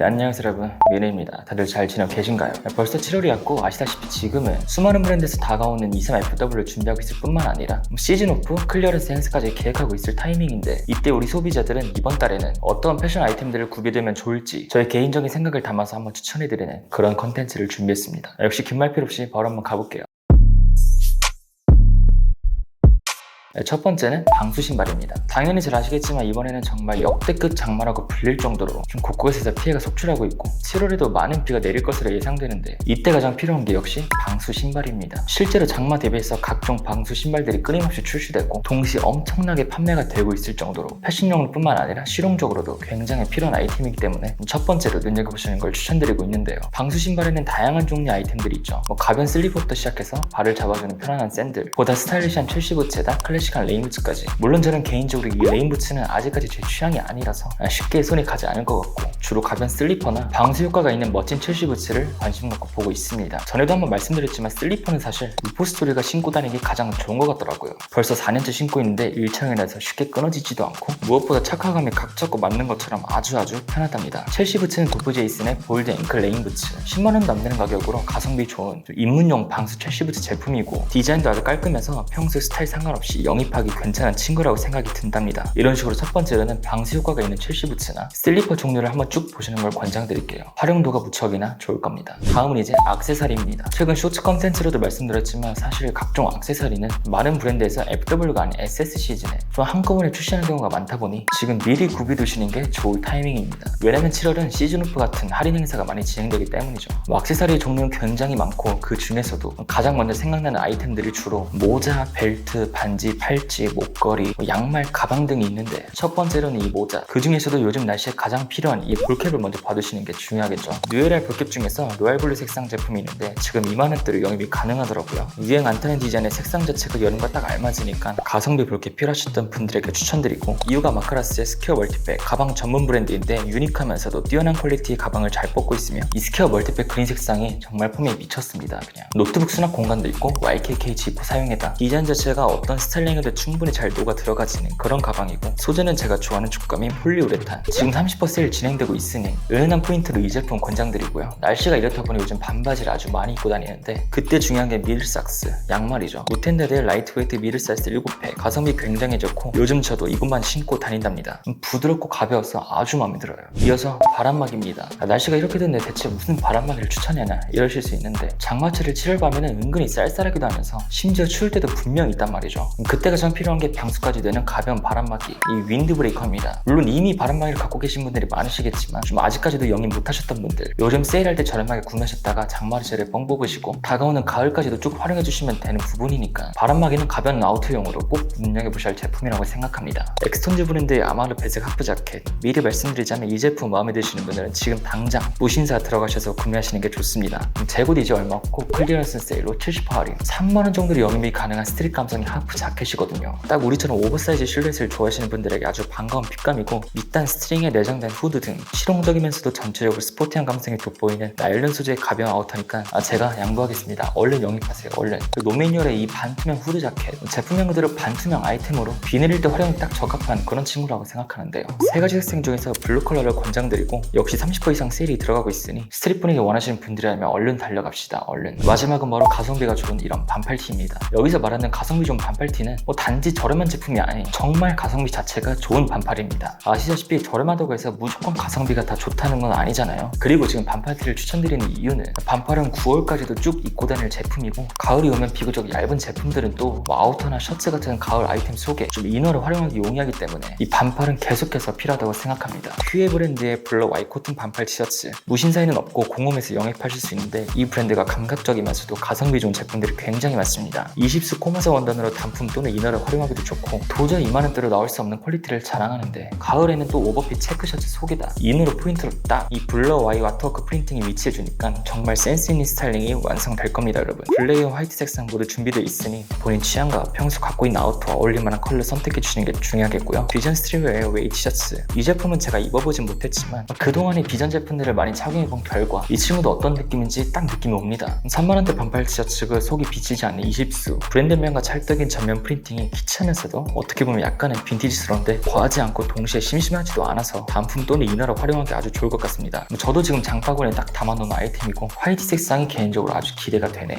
네, 안녕하세요 여러분. 미래입니다. 다들 잘 지내고 계신가요? 네, 벌써 7월이었고 아시다시피 지금은 수많은 브랜드에서 다가오는 23FW를 준비하고 있을 뿐만 아니라 시즌 오프, 클리어런스 행사까지 계획하고 있을 타이밍인데 이때 우리 소비자들은 이번 달에는 어떤 패션 아이템들을 구비되면 좋을지 저의 개인적인 생각을 담아서 한번 추천해드리는 그런 컨텐츠를 준비했습니다. 역시 긴 말 필요 없이 바로 한번 가볼게요 첫 번째는 방수 신발입니다. 당연히 잘 아시겠지만 이번에는 정말 역대급 장마라고 불릴 정도로 좀 곳곳에서 피해가 속출하고 있고 7월에도 많은 비가 내릴 것으로 예상되는데 이때 가장 필요한 게 역시 방수 신발입니다. 실제로 장마 대비해서 각종 방수 신발들이 끊임없이 출시되고 동시에 엄청나게 판매가 되고 있을 정도로 패션용뿐만 아니라 실용적으로도 굉장히 필요한 아이템이기 때문에 첫 번째로 눈여겨보시는 걸 추천드리고 있는데요. 방수 신발에는 다양한 종류의 아이템들이 있죠. 뭐 가변 슬리퍼부터 시작해서 발을 잡아주는 편안한 샌들, 보다 스타일리시한 첼시 부츠에다 클래식한 레인 부츠까지. 물론 저는 개인적으로 이 레인 부츠는 아직까지 제 취향이 아니라서 쉽게 손이 가지 않을 것 같고 주로 가변 슬리퍼나 방수 효과가 있는 멋진 첼시 부츠를 관심 갖고 보고 있습니다. 전에도 한번 말씀드렸지만 슬리퍼는 사실 루포스토리가 신고 다니기 가장 좋은 것 같더라고요. 벌써 4년째 신고 있는데 일창이라서 쉽게 끊어지지도 않고 무엇보다 착화감이 각 잡고 맞는 것처럼 아주 아주 편하답니다. 첼시 부츠는 도프 제이슨의 볼드 앵클 레인 부츠 10만원 남는 가격으로 가성비 좋은 입문용 방수 첼시 부츠 제품이고 디자인도 아주 깔끔해서 평소 스타일 상관없이 영입하기 괜찮은 친구라고 생각이 든답니다. 이런 식으로 첫 번째로는 방수 효과가 있는 첼시 부츠나 슬리퍼 종류를 한번 쭉 보시는 걸 권장드릴게요. 활용도가 무척이나 좋을 겁니다. 다음은 이제 악세사리입니다. 최근 쇼츠 컨텐츠로도 말씀드렸지만 사실 각종 악세사리는 많은 브랜드에서 FW가 아닌 SS 시즌에 좀 한꺼번에 출시하는 경우가 많다 보니 지금 미리 구비두시는 게 좋을 타이밍입니다. 왜냐면 7월은 시즌 오프 같은 할인 행사가 많이 진행되기 때문이죠. 뭐 악세사리 종류는 굉장히 많고 그 중에서도 가장 먼저 생각나는 아이템들이 주로 모자, 벨트, 반지, 팔찌, 목걸이, 뭐 양말, 가방 등이 있는데 첫 번째로는 이 모자. 그 중에서도 요즘 날씨에 가장 필요한 이 볼캡을 먼저 받으시는 게 중요하겠죠. 뉴에랄 볼캡 중에서 로얄블루 색상 제품이 있는데 지금 2만 원대로 영입이 가능하더라고요. 유행 안 타는 디자인의 색상 자체가 여름과 딱 알맞으니까 가성비 볼캡 필요하셨던 분들에게 추천드리고 이유가 마카라스의 스퀘어 멀티백 가방 전문 브랜드인데 유니크하면서도 뛰어난 퀄리티의 가방을 잘 뽑고 있으며 이 스퀘어 멀티백 그린 색상이 정말 폼에 미쳤습니다. 그냥 노트북 수납 공간도 있고 YKK 지퍼 사용해다 디자인 자체가 어떤 스타일링 에도 충분히 잘 녹아 들어가지는 그런 가방이고 소재는 제가 좋아하는 촉감인 폴리우레탄. 지금 30% 세일 진행되고 있으니 은은한 포인트로 이 제품 권장드리고요. 날씨가 이렇다 보니 요즘 반바지를 아주 많이 입고 다니는데 그때 중요한 게 미들삭스 양말이죠. 무텐데드의 라이트웨이트 미들사이즈 7팩. 가성비 굉장히 좋고 요즘 저도 이것만 신고 다닌답니다. 음, 부드럽고 가벼워서 아주 마음에 들어요. 이어서 바람막입니다. 아, 날씨가 이렇게 됐는데 대체 무슨 바람막이를 추천하냐 이러실 수 있는데 장마철을 7월 밤에는 은근히 쌀쌀하기도 하면서 심지어 추울 때도 분명 있단 말이죠. 음, 그때 가장 필요한 게 방수까지 되는 가벼운 바람막이 이 윈드 브레이커입니다. 물론 이미 바람막이를 갖고 계신 분들이 많으시겠지만 좀 아직까지도 영입 못하셨던 분들 요즘 세일할 때 저렴하게 구매하셨다가 장마철에 뻥 뽑으시고 다가오는 가을까지도 쭉 활용해 주시면 되는 부분이니까 바람막이는 가벼운 아우터용으로 꼭 눈여겨 보셔야 할 제품이라고 생각합니다. 엑스톤즈 브랜드의 아마르 배색 하프 자켓 미리 말씀드리자면 이 제품 마음에 드시는 분들은 지금 당장 무신사 들어가셔서 구매하시는 게 좋습니다. 재고도 이제 얼마 없고 클리어런스 세일로 70% 할인 3만원 정도로 영입이 가능한 스트릿 감성의 하프 자켓 이거든요. 딱 우리처럼 오버사이즈 실루엣을 좋아하시는 분들에게 아주 반가운 핏감이고 밑단 스트링에 내장된 후드 등 실용적이면서도 전체적으로 스포티한 감성이 돋보이는 나일론 소재의 가벼운 아우터니까 아, 제가 양보하겠습니다. 얼른 영입하세요. 얼른. 그 노매뉴얼의 이 반투명 후드 자켓. 제품명 그대로 반투명 아이템으로 비 내릴 때 활용이 딱 적합한 그런 친구라고 생각하는데요. 세 가지 색상 중에서 블루 컬러를 권장드리고 역시 30% 이상 세일이 들어가고 있으니 스트릿 분위기 원하시는 분들이라면 얼른 달려갑시다. 얼른. 마지막은 바로 가성비가 좋은 이런 반팔티입니다. 여기서 말하는 가성비 좋은 반팔티는 뭐 단지 저렴한 제품이 아닌 정말 가성비 자체가 좋은 반팔입니다. 아시다시피 저렴하다고 해서 무조건 가성비가 다 좋다는 건 아니잖아요. 그리고 지금 반팔티를 추천드리는 이유는 반팔은 9월까지도 쭉 입고 다닐 제품이고 가을이 오면 비교적 얇은 제품들은 또 뭐 아우터나 셔츠 같은 가을 아이템 속에 좀 이너를 활용하기 용이하기 때문에 이 반팔은 계속해서 필요하다고 생각합니다. 큐에 브랜드의 블러 와이 코튼 반팔 티셔츠. 무신사에는 없고 공홈에서 영입하실 수 있는데 이 브랜드가 감각적이면서도 가성비 좋은 제품들이 굉장히 많습니다. 20수 코마사 원단으로 단품 또는 이너를 활용하기도 좋고 도저히 이만원대로 나올 수 없는 퀄리티를 자랑하는데 가을에는 또 오버핏 체크 셔츠 속에다. 이너로 포인트로 딱이 블러 와이 와터워크 프린팅이 위치해주니까 정말 센스 있는 스타일링이 완성될 겁니다 여러분. 블랙과 화이트 색상 모두 준비되어 있으니 본인 취향과 평소 갖고 있는 아우터와 어울릴만한 컬러 선택해 주시는 게 중요하겠고요. 비전 스트리웨어 웨이 티셔츠. 이 제품은 제가 입어보진 못했지만 그동안의 비전 제품들을 많이 착용해본 결과 이 친구도 어떤 느낌인지 딱 느낌이 옵니다. 3만원대 반팔 티셔츠 그 속이 비치지 않는 20수. 브랜드명과 찰떡인 전면 프 린팅이 귀찮으면서도 어떻게 보면 약간은 빈티지스러운데 과하지 않고 동시에 심심하지도 않아서 단품 또는 이너로 활용하기 아주 좋을 것 같습니다. 뭐 저도 지금 장바구니에 딱 담아놓은 아이템이고 화이트 색상이 개인적으로 아주 기대가 되네요.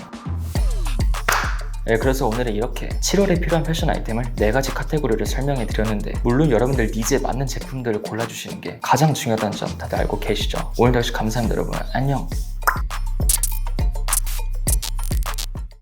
네, 그래서 오늘은 이렇게 7월에 필요한 패션 아이템을 4가지 카테고리를 설명해 드렸는데 물론 여러분들 니즈에 맞는 제품들을 골라주시는 게 가장 중요하다는 점 다들 알고 계시죠? 오늘도 역시 감사합니다 여러분 안녕